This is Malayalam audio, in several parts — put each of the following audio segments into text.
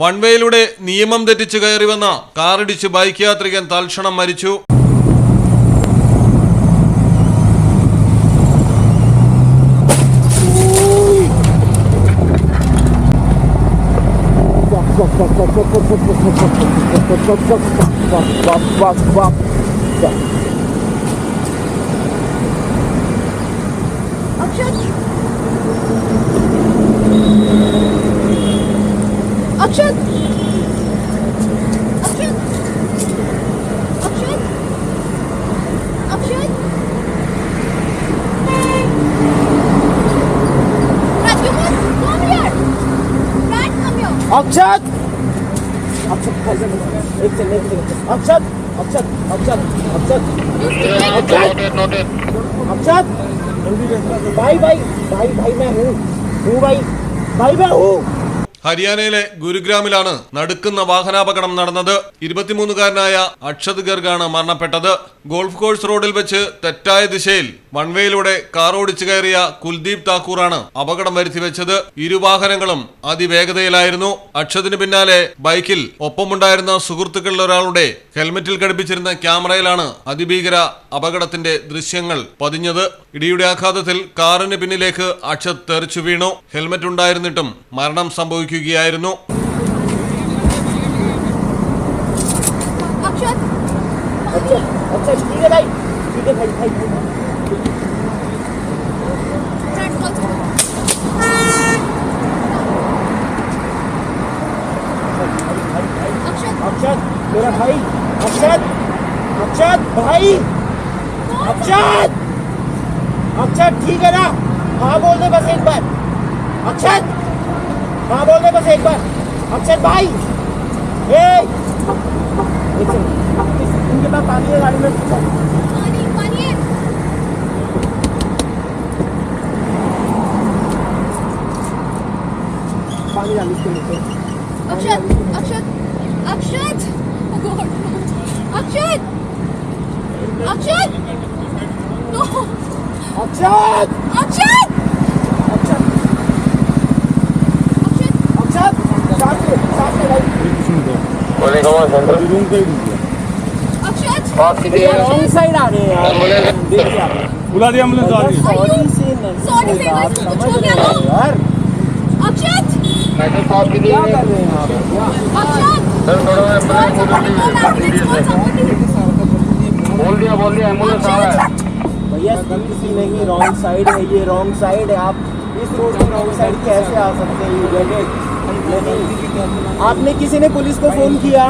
വൺവേയിലൂടെ നിയമം തെറ്റിച്ച് കയറി വന്ന കാറിടിച്ച് ബൈക്ക് യാത്രികൻ തൽക്ഷണം മരിച്ചു. अक्षत अक्षत अक्षत अक्षत एक सेकंड एक सेकंड अक्षत अक्षत अक्षत अक्षत अक्षत अक्षत भाई भाई भाई भाई मैं हूँ हूँ भाई भाई मैं हूँ ഹരിയാനയിലെ ഗുരുഗ്രാമിലാണ് നടുക്കുന്ന വാഹനാപകടം നടന്നത്. ഇരുപത്തിമൂന്നുകാരനായ അക്ഷത് ഗർഗാണ് മരണപ്പെട്ടത്. ഗോൾഫ് കോഴ്സ് റോഡിൽ വെച്ച് തെറ്റായ ദിശയിൽ വൺവേയിലൂടെ കാർ ഓടിച്ചു കയറിയ കുൽദീപ് താക്കൂറാണ് അപകടം വരുത്തിവെച്ചത് ഇരുവാഹനങ്ങളും അതിവേഗതയിലായിരുന്നു അക്ഷതിന് പിന്നാലെ ബൈക്കിൽ ഒപ്പമുണ്ടായിരുന്ന സുഹൃത്തുക്കളിൽ ഒരാളുടെ ഹെൽമെറ്റിൽ ഘടിപ്പിച്ചിരുന്ന ക്യാമറയിലാണ് അതിഭീകര അപകടത്തിന്റെ ദൃശ്യങ്ങൾ പതിഞ്ഞത് ഇടിയുടെ ആഘാതത്തിൽ കാറിന് പിന്നിലേക്ക് അക്ഷത് തെറിച്ചു വീണു ഹെൽമെറ്റ് ഉണ്ടായിരുന്നിട്ടും മരണം സംഭവിക്കുകയായിരുന്നു അക്ഷത് അക്ഷത് मेरा भाई अक्षत अक्षत भाई अक्षत अक्षत ठीक है ना? हाँ बोल दे बस एक बार। अक्षत हाँ बोल दे बस एक बार। अक्षत भाई ए इनके पास पानी है गाड़ी में। पानी पानी है। पानी डाल इसके नीचे अक्षत अक्षत अक्षत। God, no. Akshat Akshat no Akshat Akshat Akshat Akshat Akshat साथ में साथ में भाई अक्षत रॉन्ग साइड आ रहे हैं यार देखिए आप बुला दिया एम्बुलेंस आ रही है सॉरी से नहीं Sorry से यार, बस समझ हो गया नहीं ना? यार अक्षत क्या कर रहे हैं call ambulance, call somebody. बोल दिया बोल दिया एंबुलेंस आ रहा है। भैया किसी नहीं रॉन्ग साइड है ये रॉन्ग साइड है। आप इस रोड पे रॉन्ग साइड कैसे आ सकते हैं यू नहीं। आपने किसी ने पुलिस को फ़ोन किया?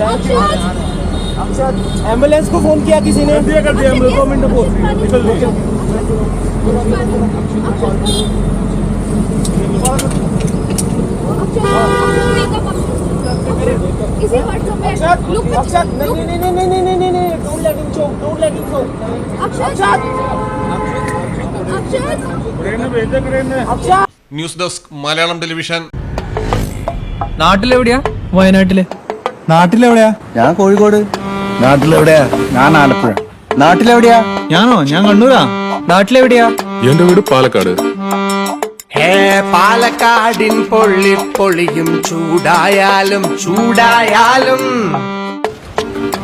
थैंक यू एंबुलेंस को फ़ोन किया किसी ने? दिया कर दिया एंबुलेंस दो मिनट है निकल Look at Akshat, look. Nee, nee, nee, nee, nee, nee, nee, nee. Don't let him choke. Don't let him choke. Akshat. Akshat. Akshat. News desk Malayalam television നാട്ടിലെവിടെയാ വയനാട്ടിലെ നാട്ടിലെവിടെയാ ഞാൻ കോഴിക്കോട് നാട്ടിലെവിടെയാ ഞാൻ ആലപ്പുഴ നാട്ടിലെവിടെയാ ഞാനോ ഞാൻ കണ്ണൂരാ നാട്ടിലെവിടെയാ എന്റെ വീട് പാലക്കാട് ഹേ പാലക്കാടിൻ പൊള്ളി പൊളിയും ചൂടായാലും ചൂടായാലും